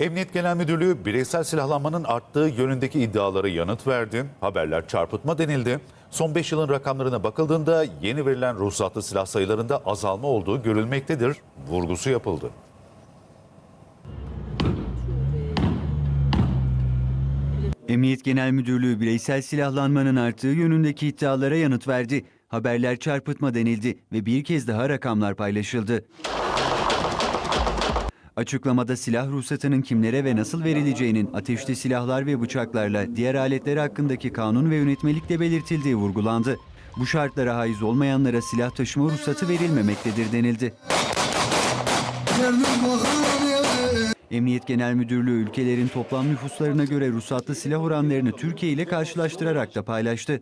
Emniyet Genel Müdürlüğü bireysel silahlanmanın arttığı yönündeki iddialara yanıt verdi. Haberler çarpıtma denildi. Son 5 yılın rakamlarına bakıldığında yeni verilen ruhsatlı silah sayılarında azalma olduğu görülmektedir. Vurgusu yapıldı. Emniyet Genel Müdürlüğü bireysel silahlanmanın arttığı yönündeki iddialara yanıt verdi. Haberler çarpıtma denildi ve bir kez daha rakamlar paylaşıldı. Açıklamada silah ruhsatının kimlere ve nasıl verileceğinin ateşli silahlar ve bıçaklarla diğer aletler hakkındaki kanun ve yönetmelikte belirtildiği vurgulandı. Bu şartlara haiz olmayanlara silah taşıma ruhsatı verilmemektedir denildi. Emniyet Genel Müdürlüğü ülkelerin toplam nüfuslarına göre ruhsatlı silah oranlarını Türkiye ile karşılaştırarak da paylaştı.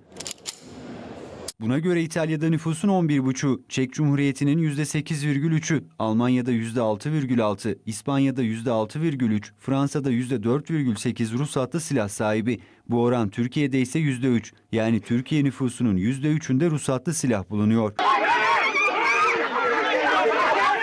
Buna göre İtalya'da nüfusun 11,5, Çek Cumhuriyeti'nin %8,3'ü, Almanya'da %6,6, İspanya'da %6,3, Fransa'da %4,8 ruhsatlı silah sahibi. Bu oran Türkiye'de ise %3. Yani Türkiye nüfusunun %3'ünde ruhsatlı silah bulunuyor.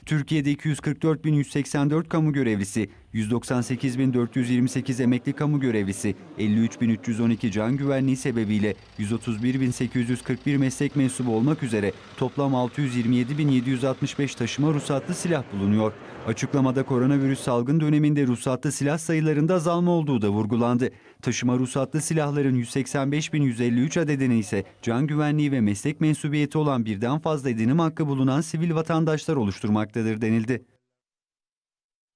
Türkiye'de 244.184 kamu görevlisi, 198.428 emekli kamu görevlisi, 53.312 can güvenliği sebebiyle 131.841 meslek mensubu olmak üzere toplam 627.765 taşıma ruhsatlı silah bulunuyor. Açıklamada koronavirüs salgın döneminde ruhsatlı silah sayılarında azalma olduğu da vurgulandı. Taşıma ruhsatlı silahların 185.153 adedini ise can güvenliği ve meslek mensubiyeti olan birden fazla edinim hakkı bulunan sivil vatandaşlar oluşturmaktadır denildi.